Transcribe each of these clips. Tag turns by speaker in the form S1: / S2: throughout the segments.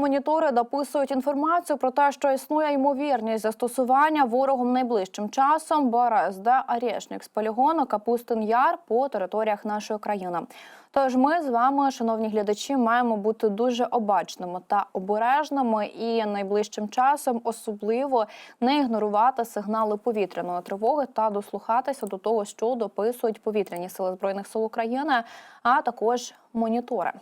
S1: Монітори дописують інформацію про те, що існує ймовірність застосування ворогом найближчим часом БРСД «Арєшнік» з полігону Капустин Яр по територіях нашої країни. Тож ми з вами, шановні глядачі, маємо бути дуже обачними та обережними і найближчим часом особливо не ігнорувати сигнали повітряної тривоги та дослухатися до того, що дописують повітряні сили збройних сил України, а також монітори.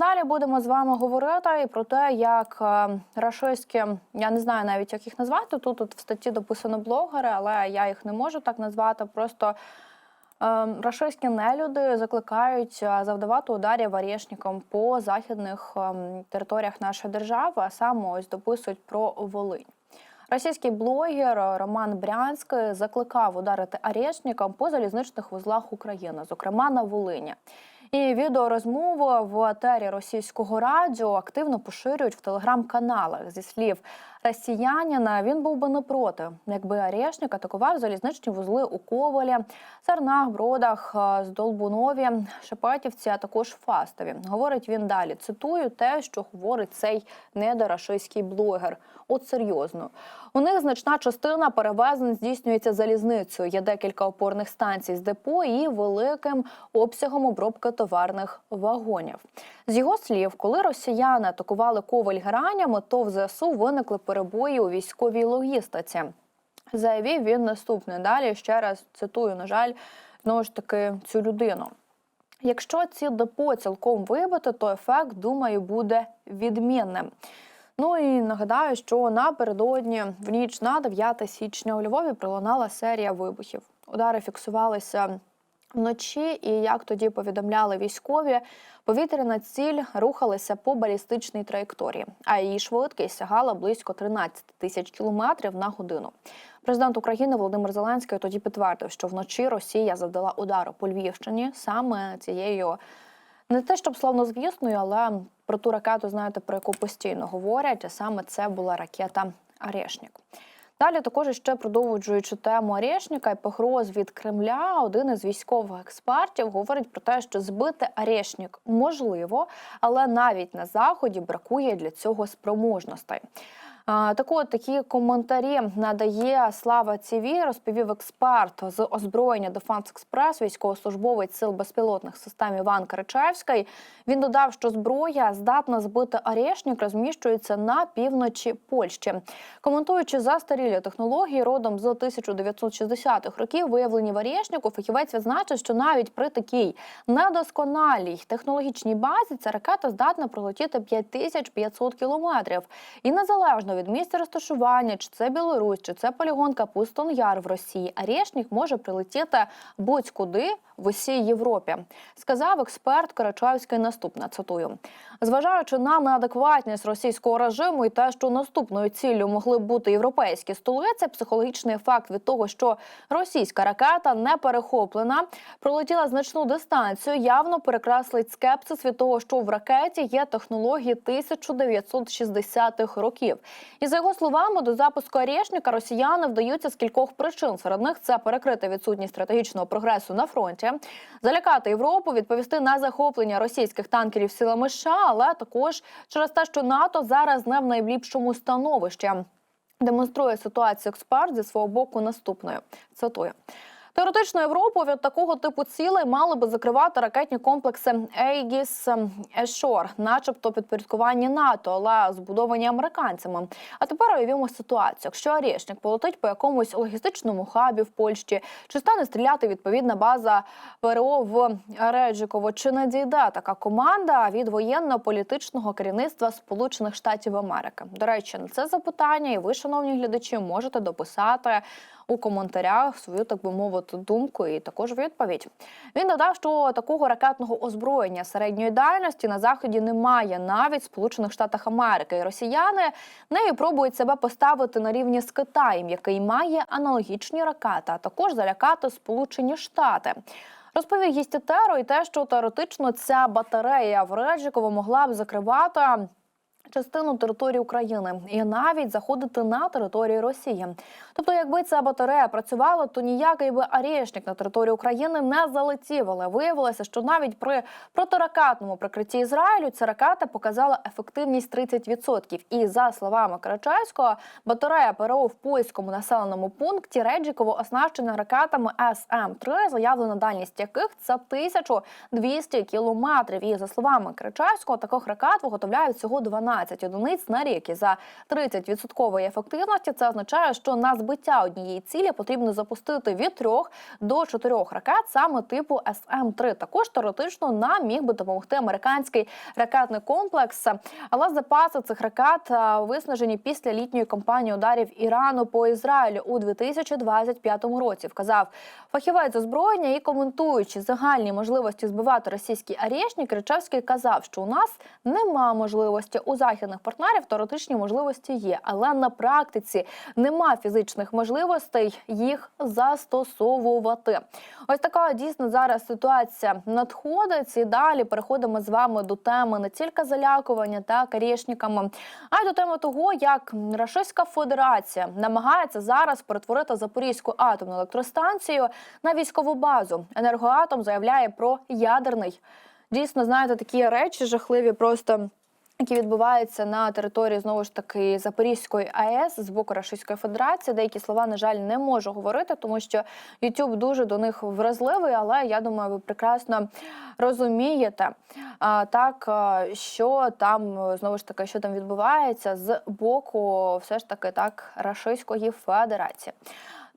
S1: Далі будемо з вами говорити і про те, як е, рашистські, я не знаю навіть, як їх назвати. Тут, тут в статті дописано блогери, але я їх не можу так назвати. Просто е, рашистські нелюди закликають е, завдавати ударів варєшникам по західних територіях нашої держави, а саме ось дописують про Волинь. Російський блогер Роман Брянський закликав ударити арешникам по залізничних вузлах України, зокрема на Волині. І відеорозмову в етері російського радіо активно поширюють в телеграм-каналах. Зі слів росіянина, він був би не проти, якби Арешник атакував залізничні вузли у Ковалі, Сарнах, Бродах, е, Здолбунові, Шепетівці, а також Фастові. Говорить він далі. Цитую те, що говорить цей недорашистський блогер. От серйозно. У них значна частина перевезень здійснюється залізницею. Є декілька опорних станцій з депо і великим обсягом обробки товарних вагонів. З його слів, коли росіяни атакували коваль гранями, то в ЗСУ виникли перебої у військовій логістиці. Заявив він наступне. Далі ще раз цитую, на жаль, знову ж таки цю людину. Якщо ці депо цілком вибити, то ефект, думаю, буде відмінним. Ну і нагадаю, що напередодні в ніч на 9 січня у Львові пролунала серія вибухів. Удари фіксувалися вночі, і як тоді повідомляли військові, повітряна ціль рухалася по балістичній траєкторії, а її швидкість сягала близько 13 тисяч кілометрів на годину. Президент України Володимир Зеленський тоді підтвердив, що вночі Росія завдала удару по Львівщині саме цією не те, щоб славнозвісною, але про ту ракету, знаєте, про яку постійно говорять, а саме це була ракета Арешнік. Далі також ще продовжуючи тему Арешніка і погроз від Кремля, один із військових експертів говорить про те, що збити Арешнік можливо, але навіть на заході бракує для цього спроможностей. Так от такі коментарі надає Слава ЦІВІ, розповів експерт з озброєння Дефанс Експрес, військовослужбовець сил безпілотних систем Іван Карачевський. Він додав, що зброя здатна збити Арешнік, розміщується на півночі Польщі. Коментуючи застарілі технології родом з 1960-х років, виявлені в Арешніку, фахівець відзначив, що навіть при такій недосконалій технологічній базі ця ракета здатна пролетіти 5500 кілометрів. І незалежно від місця розташування, чи це Білорусь, чи це полігон Капустон Яр в Росії, Арешнік може прилетіти будь-куди в усій Європі, сказав експерт Карачаївський наступне. Цитую, зважаючи на неадекватність російського режиму і те, що наступною ціллю могли б бути європейські столиці, психологічний факт від того, що російська ракета не перехоплена, пролетіла значну дистанцію, явно перекреслить скепсис від того, що в ракеті є технології 1960-х років. І за його словами, до запуску Арешника росіяни вдаються з кількох причин. Серед них це перекрити відсутність стратегічного прогресу на фронті, залякати Європу, відповісти на захоплення російських танкерів силами США, але також через те, що НАТО зараз не в найліпшому становищі. Демонструє ситуацію експерт зі свого боку наступною. Цитую. Теоретично Європу від такого типу цілей мали би закривати ракетні комплекси Ейгіс Ешор, начебто підпорядкування НАТО, але збудовані американцями. А тепер уявімо ситуацію. Якщо Арєшник полетить по якомусь логістичному хабі в Польщі, чи стане стріляти відповідна база ПРО в Реджиково, чи не дійде така команда від воєнно-політичного керівництва Сполучених Штатів Америки? До речі, на це запитання, і ви, шановні глядачі, можете дописати у коментарях свою, так би мовити, думку і також відповідь. Він додав, що такого ракетного озброєння середньої дальності на заході немає навіть в Сполучених Штатах Америки. І росіяни нею пробують себе поставити на рівні з Китаєм, який має аналогічні ракети, а також залякати Сполучені Штати. Розповів гість Теро і те, що теоретично ця батарея в Реджиково могла б закривати частину території України і навіть заходити на територію Росії. Тобто, якби ця батарея працювала, то ніякий би арішник на територію України не залетів. Але виявилося, що навіть при протиракетному прикритті Ізраїлю ця ракета показала ефективність 30%. І за словами Карачайського, батарея ПРО в польському населеному пункті Реджіково оснащена ракетами СМ-3, заявлена дальність яких це 1200 кілометрів. І за словами Карачайського, таких ракет виготовляють всього 12 одиниць на рік. І за 30% ефективності це означає, що на збиття однієї цілі потрібно запустити від 3 до 4 ракет саме типу СМ-3. Також теоретично нам міг би допомогти американський ракетний комплекс. Але запаси цих ракет виснажені після літньої кампанії ударів Ірану по Ізраїлю у 2025 році. Вказав фахівець озброєння і коментуючи загальні можливості збивати російські арішні, Кричевський казав, що у нас нема можливості у західних партнерів. Теоретичні можливості є, але на практиці нема фізичних можливостей їх застосовувати. Ось така дійсно зараз ситуація надходить. І далі переходимо з вами до теми не тільки залякування та карішниками, а й до теми того, як Російська Федерація намагається зараз перетворити Запорізьку атомну електростанцію на військову базу. Енергоатом заявляє про ядерний. Дійсно, знаєте, такі речі жахливі просто. Які відбуваються на території знову ж таки Запорізької АЕС з боку Російської Федерації. Деякі слова, на жаль, не можу говорити, тому що YouTube дуже до них вразливий. Але я думаю, ви прекрасно розумієте так, що там знову ж таки, що там відбувається з боку, все ж таки так Російської Федерації.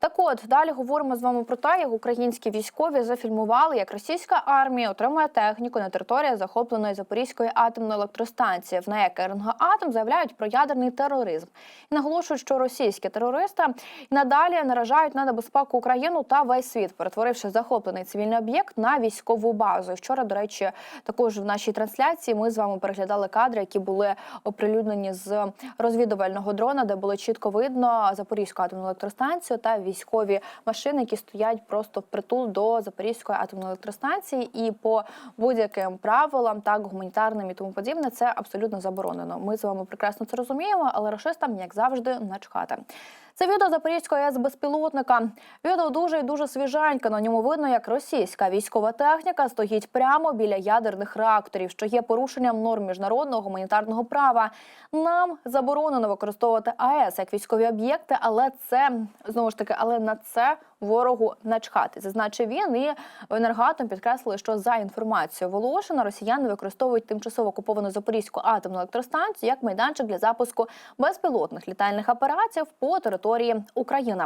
S1: Так от далі говоримо з вами про те, як українські військові зафільмували, як російська армія отримує техніку на території захопленої Запорізької атомної електростанції. В НЕК «Енергоатом» заявляють про ядерний тероризм і наголошують, що російські терористи надалі наражають на небезпеку Україну та весь світ, перетворивши захоплений цивільний об'єкт на військову базу. Вчора, до речі, також в нашій трансляції ми з вами переглядали кадри, які були оприлюднені з розвідувального дрона, де було чітко видно Запорізьку атомну електростанцію та військові машини, які стоять просто впритул до Запорізької атомної електростанції, і по будь-яким правилам, так гуманітарним і тому подібне, це абсолютно заборонено. Ми з вами прекрасно це розуміємо, але рашистам, як завжди, начхати. Це відео Запорізької АЕС безпілотника. Відео дуже і дуже свіженьке. На ньому видно, як російська військова техніка стоїть прямо біля ядерних реакторів, що є порушенням норм міжнародного гуманітарного права. Нам заборонено використовувати АЕС як військові об'єкти, але це знову ж таки, але на це ворогу начхати. Зазначив він і енергатом підкреслили, що за інформацією Волошина росіяни використовують тимчасово окуповану Запорізьку атомну електростанцію як майданчик для запуску безпілотних літальних апаратів по території України.